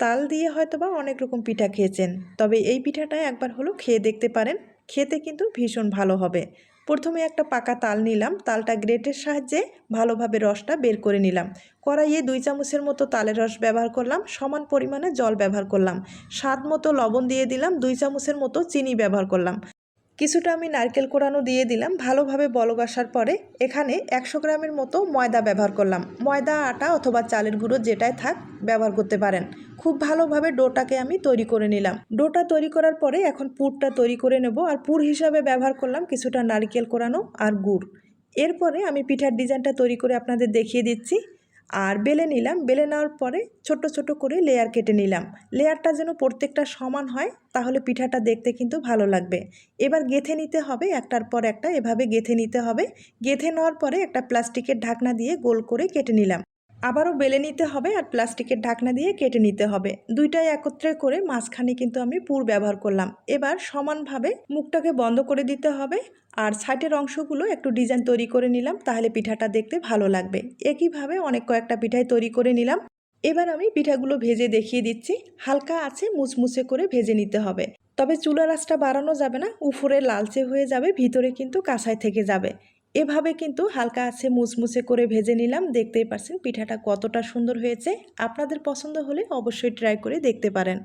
তাল দিয়ে হয়তোবা অনেক রকম পিঠা খেয়েছেন। তবে এই পিঠাটা একবার হলো খেয়ে দেখতে পারেন। খেতে কিন্তু ভীষণ ভালো হবে। প্রথমে একটা পাকা তাল নিলাম। তালটা গ্রেটের সাহায্যে ভালোভাবে রসটা বের করে নিলাম। কড়াইয়ে দুই চামচের মতো তালের রস ব্যবহার করলাম। সমান পরিমাণে জল ব্যবহার করলাম। স্বাদ মতো লবণ দিয়ে দিলাম। দুই চামচের মতো চিনি ব্যবহার করলাম। কিছুটা আমি নারকেল কোড়ানো দিয়ে দিলাম। ভালোভাবে বলক আসার পরে এখানে একশো গ্রামের মতো ময়দা ব্যবহার করলাম। ময়দা, আটা অথবা চালের গুঁড়ো যেটাই থাক ব্যবহার করতে পারেন। খুব ভালোভাবে ডোটাকে আমি তৈরি করে নিলাম। ডোটা তৈরি করার পরে এখন পুরটা তৈরি করে নেব আর পুর হিসাবে ব্যবহার করলাম কিছুটা নারকেল কোড়ানো আর গুড়। এরপরে আমি পিঠার ডিজাইনটা তৈরি করে আপনাদের দেখিয়ে দিচ্ছি। আর বেলে নিলাম। বেলে নেওয়ার পরে ছোট ছোট করে লেয়ার কেটে নিলাম। লেয়ারটা যেন প্রত্যেকটা সমান হয়, তাহলে পিঠাটা দেখতে কিন্তু ভালো লাগবে। এবার গেথে নিতে হবে, একটার পর একটা এভাবে গেথে নিতে হবে। গেথে নেওয়ার পরে একটা প্লাস্টিকের ঢাকনা দিয়ে গোল করে কেটে নিলাম। আবারও বেলে নিতে হবে আর প্লাস্টিকের ঢাকনা দিয়ে কেটে নিতে হবে। দুইটাই একত্রে করে মাঝখানে কিন্তু আমি পুর ব্যবহার করলাম। এবার সমানভাবে মুখটাকে বন্ধ করে দিতে হবে আর সাইডের অংশগুলো একটু ডিজাইন তৈরি করে নিলাম তাহলে পিঠাটা দেখতে ভালো লাগবে। একইভাবে অনেক কয়েকটা পিঠাই তৈরি করে নিলাম। এবার আমি পিঠাগুলো ভেজে দেখিয়ে দিচ্ছি। হালকা আছে মুচমুচে করে ভেজে নিতে হবে। তবে চুলার আঁচটা বাড়ানো যাবে না, উপরে লালচে হয়ে যাবে, ভিতরে কিন্তু কাঁসায় থেকে যাবে। এভাবে কিন্তু হালকা আছে, মুচমুচে করে ভেজে নিলাম। দেখতেই পারছেন পিঠাটা কতটা সুন্দর হয়েছে। আপনাদের পছন্দ হলে অবশ্যই ট্রাই করে দেখতে পারেন।